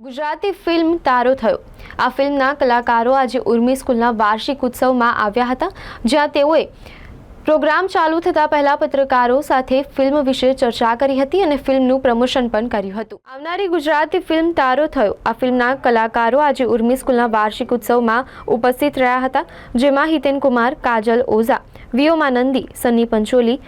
Gujarati film તારો થયો. આ ફિલ્મના કલાકારો આજે ઉર્મી સ્કૂલના વાર્ષિક ઉત્સવમાં આવ્યા હતા, જ્યાં તેઓએ પ્રોગ્રામ ચાલુ થતાં પહેલા પત્રકારો સાથે ફિલ્મ વિશે ચર્ચા કરી હતી અને ફિલ્મનું પ્રમોશન પણ કર્યું હતું. આવનારી ગુજરાતી ફિલ્મ તારો થયો. આ ફિલ્મના કલાકારો આજે ઉર્મી સ્કૂલના વાર્ષિક ઉત્સવમાં ઉપસ્થિત રહ્યા હતા, જેમાં હિતેન કુમાર કાજલ ઓઝા, વિયોમાનંદી, સન્ની પંચોલી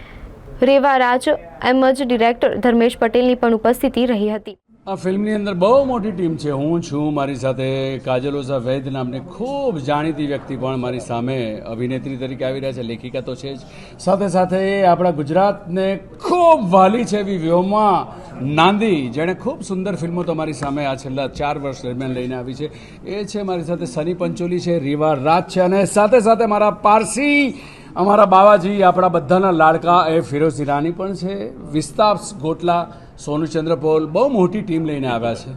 રેવા રાજ એમ જ ડિરેક્ટર ધર્મેશ પટેલની પણ ઉપસ્થિતિ રહી હતી. આ ફિલ્મની અંદર બહુ મોટી ટીમ છે. હું છું, મારી સાથે કાજલ ઓઝા વૈદ નામની ખૂબ જાણીતી વ્યક્તિ પણ મારી સામે અભિનેત્રી તરીકે આવી રહ્યા છે. લેખિકા તો છે જ. સાથે સાથે આપણા ગુજરાતને ખૂબ વાલી છે એવી વ્યોમા નાંદી, જેણે ખૂબ સુંદર ફિલ્મો તમારી સામે આ છેલ્લા ચાર વર્ષ દરમિયાન લઈને આવી છે. એ છે મારી સાથે સની પંચોલી છે, રીવા રાજ છે અને સાથે સાથે મારા પારસી, અમારા બાવાજી, આપણા બધાના લાડકા એ ફિરોઝ ઈરાની પણ છે, વિસ્તાપ ગોટલા સોનુચંદ્ર પોલ બહુ મોટી ટીમ લઈને આવ્યા છે.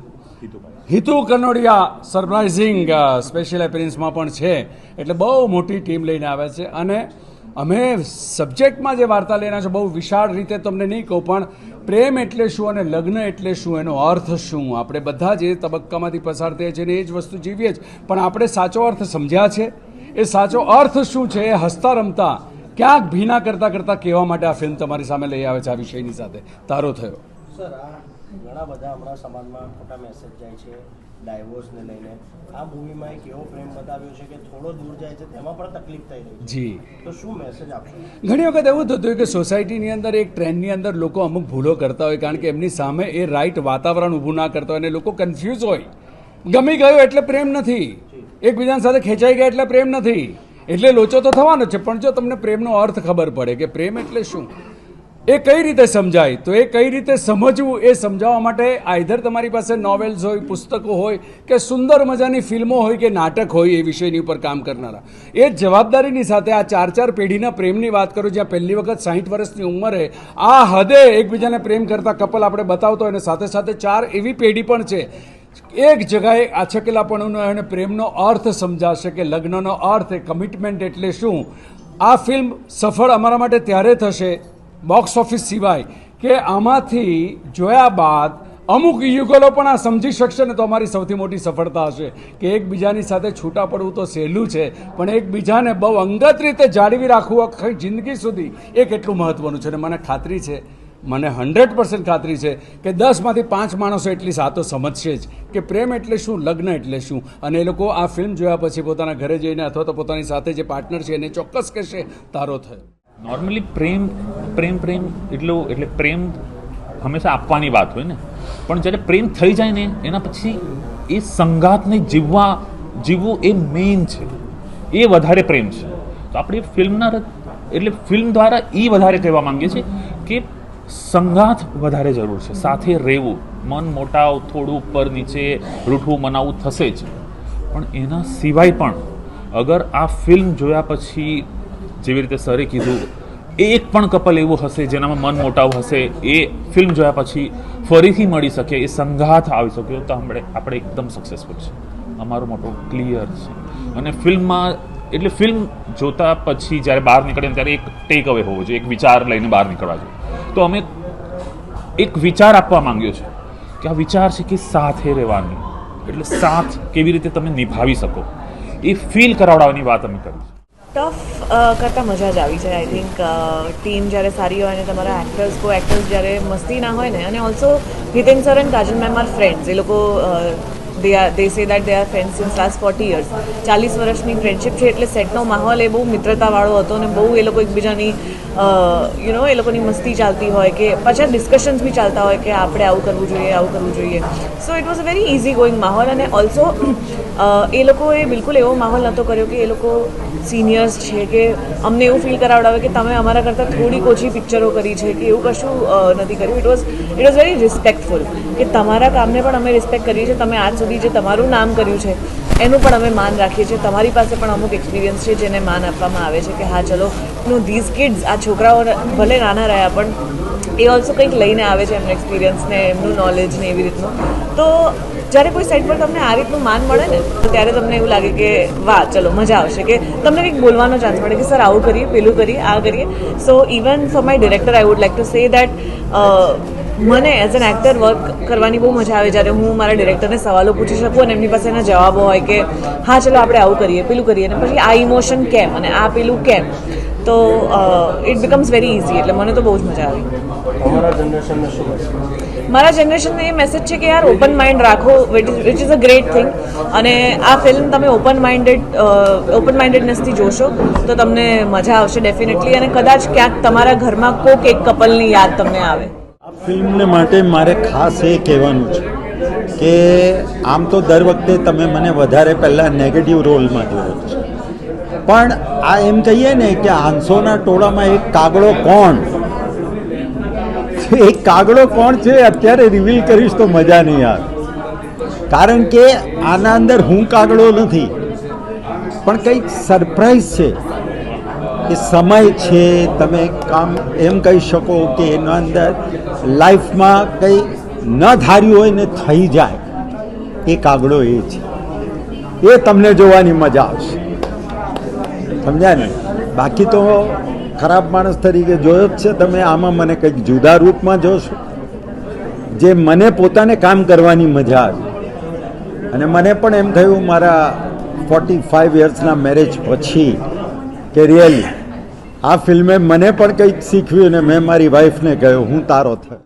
હિતુ કનોડિયા. સરપ્રાઇઝિંગ સ્પેશિયલ એપિયરન્સમાં પણ છે. એટલે બહુ મોટી ટીમ લઈને આવ્યા છે. અને અમે સબ્જેક્ટમાં જે વાર્તા લઈને છે બહુ વિશાળ રીતે તમને નહીં કહું પણ પ્રેમ એટલે શું અને લગ્ન એટલે શું એનો અર્થ શું? આપણે બધા જે તબક્કામાંથી પસાર થયા છે ને એ જ વસ્તુ જીવીએ જ. પણ આપણે સાચો અર્થ સમજ્યા છે? એ સાચો અર્થ શું છે? એ હસતા રમતા ક્યાંક ભીના કરતાં કરતાં કહેવા માટે આ ફિલ્મ તમારી સામે લઈ આવે છે આ વિષયની સાથે. તારો થયો. સર આ ઘણા બધા હમણાં સમાજમાં ખોટા મેસેજ જાય છે ડાયવોર્સને લઈને. આ મૂવીમાં એક એવો ફ્રેમ બતાવ્યો છે કે થોડો દૂર જાય છે તેમાં પણ તકલીફ થઈ રહી જી. તો શું મેસેજ આપશો? ઘણી વખત એવું થતું કે સોસાયટીની અંદર એક ટ્રેન્ડની અંદર લોકો અમુક ભૂલો કરતા હોય કારણ કે એમની સામે એ રાઈટ વાતાવરણ ઊભું ના કરતા હોય અને લોકો કન્ફ્યુઝ હોય. ગમી ગયો એટલે પ્રેમ નથી. એકબીજાની સાથે ખેંચાઈ ગયા એટલે પ્રેમ નથી. એટલે લોચો તો થવાનો જ છે પણ જો તમને પ્રેમનો અર્થ ખબર પડે કે પ્રેમ એટલે શું? એ કઈ રીતે સમજાય? તો એ કઈ રીતે સમજવું એ સમજાવવા માટે આઈધર તમારી પાસે નોવેલ્સ હોય, પુસ્તકો હોય કે સુંદર મજાની ફિલ્મો હોય કે નાટક હોય એ વિષયની ઉપર કામ કરનારા. એ જવાબદારીની સાથે આ ચાર ચાર પેઢીના પ્રેમની વાત કરું જ્યાં પહેલી વખત સાહીઠ વર્ષની ઉંમરે આ હદે એકબીજાને પ્રેમ કરતા કપલ આપણે બતાવતો અને સાથે સાથે ચાર એવી પેઢી પણ છે. એક જગાએ આછકેલાપણુનો એને પ્રેમનો અર્થ સમજાશે કે લગ્નનો અર્થ, એ કમિટમેન્ટ એટલે શું? આ ફિલ્મ સફળ અમારા માટે ત્યારે થશે બોક્સ ઓફિસ સિવાય કે આમાંથી જોયા બાદ અમુક યુગલો પણ આ સમજી શકશે ને તો અમારી સૌથી મોટી સફળતા હશે કે એકબીજાની સાથે છૂટા પડવું તો સહેલું છે, પણ એકબીજાને બહુ અંગત રીતે જાળવી રાખવું આખી જિંદગી સુધી એ કેટલું મહત્ત્વનું છે અને મને ખાતરી છે, મને હંડ્રેડ પર્સન્ટ ખાતરી છે કે દસમાંથી પાંચ માણસો એટલી સાતો સમજશે જ કે પ્રેમ એટલે શું, લગ્ન એટલે શું? અને એ લોકો આ ફિલ્મ જોયા પછી પોતાના ઘરે જઈને અથવા તો પોતાની સાથે જે પાર્ટનર છે એને ચોક્કસ કહેશે, તારો થયો. નોર્મલી પ્રેમ પ્રેમ પ્રેમ એટલું, એટલે પ્રેમ હંમેશા આપવાની વાત હોય ને. પણ જ્યારે પ્રેમ થઈ જાય ને, એના પછી એ સંગાતને જીવવા, જીવવું એ મેઇન છે. એ વધારે પ્રેમ છે. તો આપણે ફિલ્મના એટલે ફિલ્મ દ્વારા એ વધારે કહેવા માંગીએ છીએ કે સંગાત વધારે જરૂર છે. સાથે રહેવું, મન મોટાવ, થોડું ઉપર નીચે, રૂઠવું, મનાવવું થશે જ. પણ એના સિવાય પણ અગર આ ફિલ્મ જોયા પછી જેવી રીતે સરે કીધું એક પણ કપલ એવું હશે જેનામાં મન મોટાવ હશે, એ ફિલ્મ જોયા પછી ફરીથી મળી શકે, એ સંઘાત આવી શકે. તો આપણે આપણે એકદમ સક્સેસફુલ છે. અમારો મોટો ક્લિયર છે. અને ફિલ્મમાં, એટલે ફિલ્મ જોતા પછી જ્યારે બહાર નીકળે ત્યારે એક ટેક અવે હોવો જોઈએ, એક વિચાર લઈને બહાર નીકળવા જોઈએ. તો અમે એક વિચાર આપવા માંગ્યો છે કે આ વિચાર છે કે સાથે રહેવાની. એટલે સાથ કેવી રીતે તમે નિભાવી શકો? એ ફીલ કરાવડાવવાની વાત અમે કરી ટફ કરતાં મજા જ આવી જાય આઈ થિંક ટીમ જ્યારે સારી હોય અને તમારા એક્ટર્સ કો એક્ટર્સ જ્યારે મસ્તી ના હોય ને અને also Hiten sir and Kajal ma'am are friends એ લોકો they are they say that they are friend since last forty years ચાલીસ વર્ષની ફ્રેન્ડશિપ છે એટલે સેટનો માહોલ એ બહુ મિત્રતાવાળો હતો અને બહુ એ લોકો એકબીજાની યુ નો એ લોકોની મસ્તી ચાલતી હોય કે પાછા ડિસ્કશન્સ બી ચાલતા હોય કે આપણે આવું કરવું જોઈએ, આવું કરવું જોઈએ. So it was a very easy going માહોલ અને ઓલ્સો એ લોકોએ બિલકુલ એવો માહોલ નહોતો કર્યો કે એ લોકો સિનિયર્સ છે કે અમને એવું ફીલ કરાવડાવે કે તમે અમારા કરતાં થોડીક ઓછી પિક્ચરો કરી છે કે એવું કશું નથી કર્યું. It was it was very respectful કે તમારા કામને પણ અમે રિસ્પેક્ટ કરીએ છીએ, તમે આજ સુધી જે તમારું નામ કર્યું છે, એનું પણ અમે માન રાખીએ છીએ. તમારી પાસે પણ અમુક એક્સપિરિયન્સ છે જેને માન આપવામાં આવે છે કે હા, ચલો, નો ધીઝ કિડ્સ આ છોકરાઓ ભલે નાના રહ્યા, પણ એ ઓલ્સો કંઈક લઈને આવે છે એમનો એક્સપિરિયન્સ ને એમનું નોલેજ ને એવી રીતનું. તો જ્યારે કોઈ સાઈડ પર તમને આ રીતનું માન મળે ને, તો ત્યારે તમને એવું લાગે કે, વાહ, ચલો, મજા આવશે. કે તમને કંઈક બોલવાનો ચાન્સ મળે કે, સર, આવું કરીએ, પેલું કરીએ, આ કરીએ. So even for my director I would like to say that મને એઝ એન એક્ટર વર્ક કરવાની બહુ મજા આવે જ્યારે હું મારા ડિરેક્ટરને સવાલો પૂછી શકું અને એમની પાસે એના જવાબો હોય કે હા ચલો આપણે આવું કરીએ પેલું કરીએ. અને પછી આ ઇમોશન કેમ અને આ પેલું કેમ? તો ઇટ બિકમ્સ વેરી ઇઝી એટલે મને તો બહુ જ મજા આવી. મારા જનરેશનને એ મેસેજ છે કે યાર ઓપન માઇન્ડ રાખો which is a great thing અને આ ફિલ્મ તમે ઓપન માઇન્ડેડ ઓપન માઇન્ડેડનેસથી જોશો તો તમને મજા આવશે ડેફિનેટલી અને કદાચ ક્યાંક તમારા ઘરમાં કોક એક કપલની યાદ તમને આવે. ફિલ્મને માટે મારે ખાસ એ કહેવાનું છે કે આમ તો દર વખતે તમે મને વધારે પહેલાં નેગેટિવ રોલમાં જોયો છે. પણ આ એમ કહીએ ને કે આંસોના ટોળામાં એક કાગડો કોણ? એક કાગડો કોણ છે? અત્યારે રિવીલ કરીશ તો મજા નહીં આવે. કારણ કે આના અંદર હું કાગડો નથી. પણ કંઈક સરપ્રાઈઝ છે. કે સમય છે, તમે કામ એમ કહી શકો કે એના અંદર લાઈફમાં કંઈ ન ધાર્યું હોય ને થઈ જાય. એ કાગડો એ છે. એ તમને જોવાની મજા આવશે. સમજ્યા ને? બાકી તો ખરાબ માણસ તરીકે જોયો જ છે, તમે આમાં મને કંઈક જુદા રૂપમાં જોશો. જે મને પોતાને કામ કરવાની મજા આવી. અને મને પણ એમ થયું, મારા ફોર્ટી ફાઇવ યર્સના મેરેજ પછી કે રિયલી આ ફિલ્મે મને પણ કંઈક શીખવ્યું અને મેં મારી વાઈફને કહ્યું હું તારો થયો.